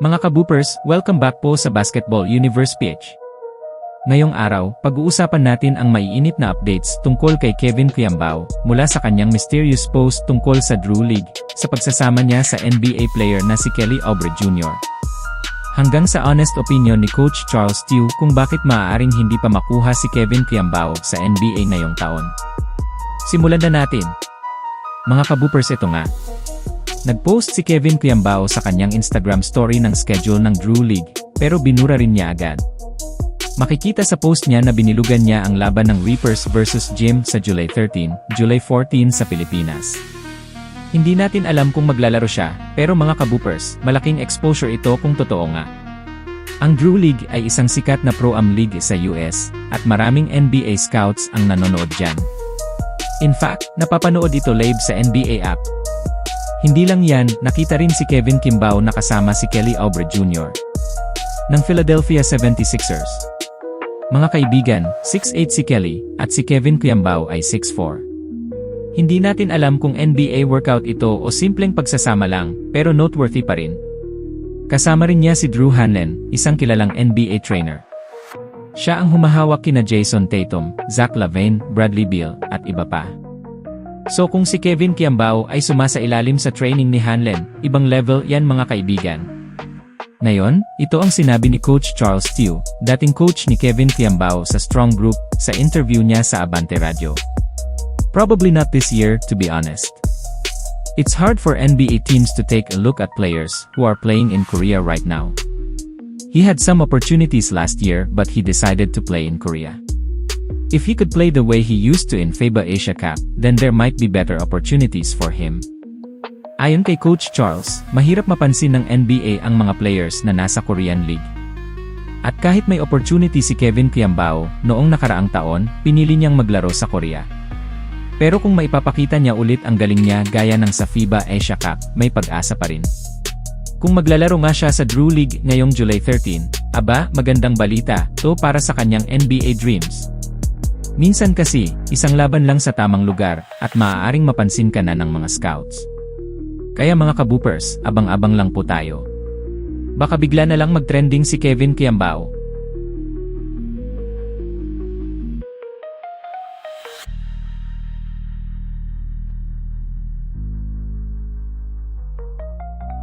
Mga kaboopers, welcome back po sa Basketball Universe PH. Ngayong araw, pag-uusapan natin ang maiinit na updates tungkol kay Kevin Kuyambao mula sa kanyang mysterious post tungkol sa Drew League sa pagsasama niya sa NBA player na si Kelly Oubre Jr. Hanggang sa honest opinion ni Coach Charles Tew kung bakit maaaring hindi pa makuha si Kevin Kuyambao sa NBA ngayong taon. Simulan na natin. Mga kaboopers ito nga, Nag-post si Kevin Kuyambao sa kanyang Instagram story ng schedule ng Drew League, pero binura rin niya agad. Makikita sa post niya na binilugan niya ang laban ng Reapers versus Jim sa July 13, July 14 sa Pilipinas. Hindi natin alam kung maglalaro siya, pero mga kaboopers, malaking exposure ito kung totoo nga. Ang Drew League ay isang sikat na pro-am league sa US, at maraming NBA scouts ang nanonood dyan. In fact, napapanood ito live sa NBA app, hindi lang yan, nakita rin si Kevin Kimbao na kasama si Kelly Oubre Jr. ng Philadelphia 76ers. Mga kaibigan, 6'8 si Kelly, at si Kevin Kimbao ay 6'4. Hindi natin alam kung NBA workout ito o simpleng pagsasama lang, pero noteworthy pa rin. Kasama rin niya si Drew Hanlen, isang kilalang NBA trainer. Siya ang humahawak kina Jason Tatum, Zach Lavine, Bradley Beal, at iba pa. So kung si Kevin Kiambao ay sumasa ilalim sa training ni Hanlen, ibang level yan mga kaibigan. Ngayon, ito ang sinabi ni Coach Charles Tew, dating coach ni Kevin Kiambao sa Strong Group, sa interview niya sa Abante Radio. Probably not this year, to be honest. It's hard for NBA teams to take a look at players who are playing in Korea right now. He had some opportunities last year but he decided to play in Korea. If he could play the way he used to in FIBA Asia Cup, then there might be better opportunities for him. Ayon kay Coach Charles, mahirap mapansin ng NBA ang mga players na nasa Korean League. At kahit may opportunity si Kevin Kiambao, noong nakaraang taon, pinili niyang maglaro sa Korea. Pero kung maipapakita niya ulit ang galing niya gaya ng sa FIBA Asia Cup, may pag-asa pa rin. Kung maglalaro nga siya sa Drew League ngayong July 13, aba, magandang balita, to para sa kanyang NBA dreams. Minsan kasi, isang laban lang sa tamang lugar, at maaaring mapansin ka na ng mga scouts. Kaya mga kaboopers, abang-abang lang po tayo. Baka bigla na lang mag-trending si Kevin Kiambao,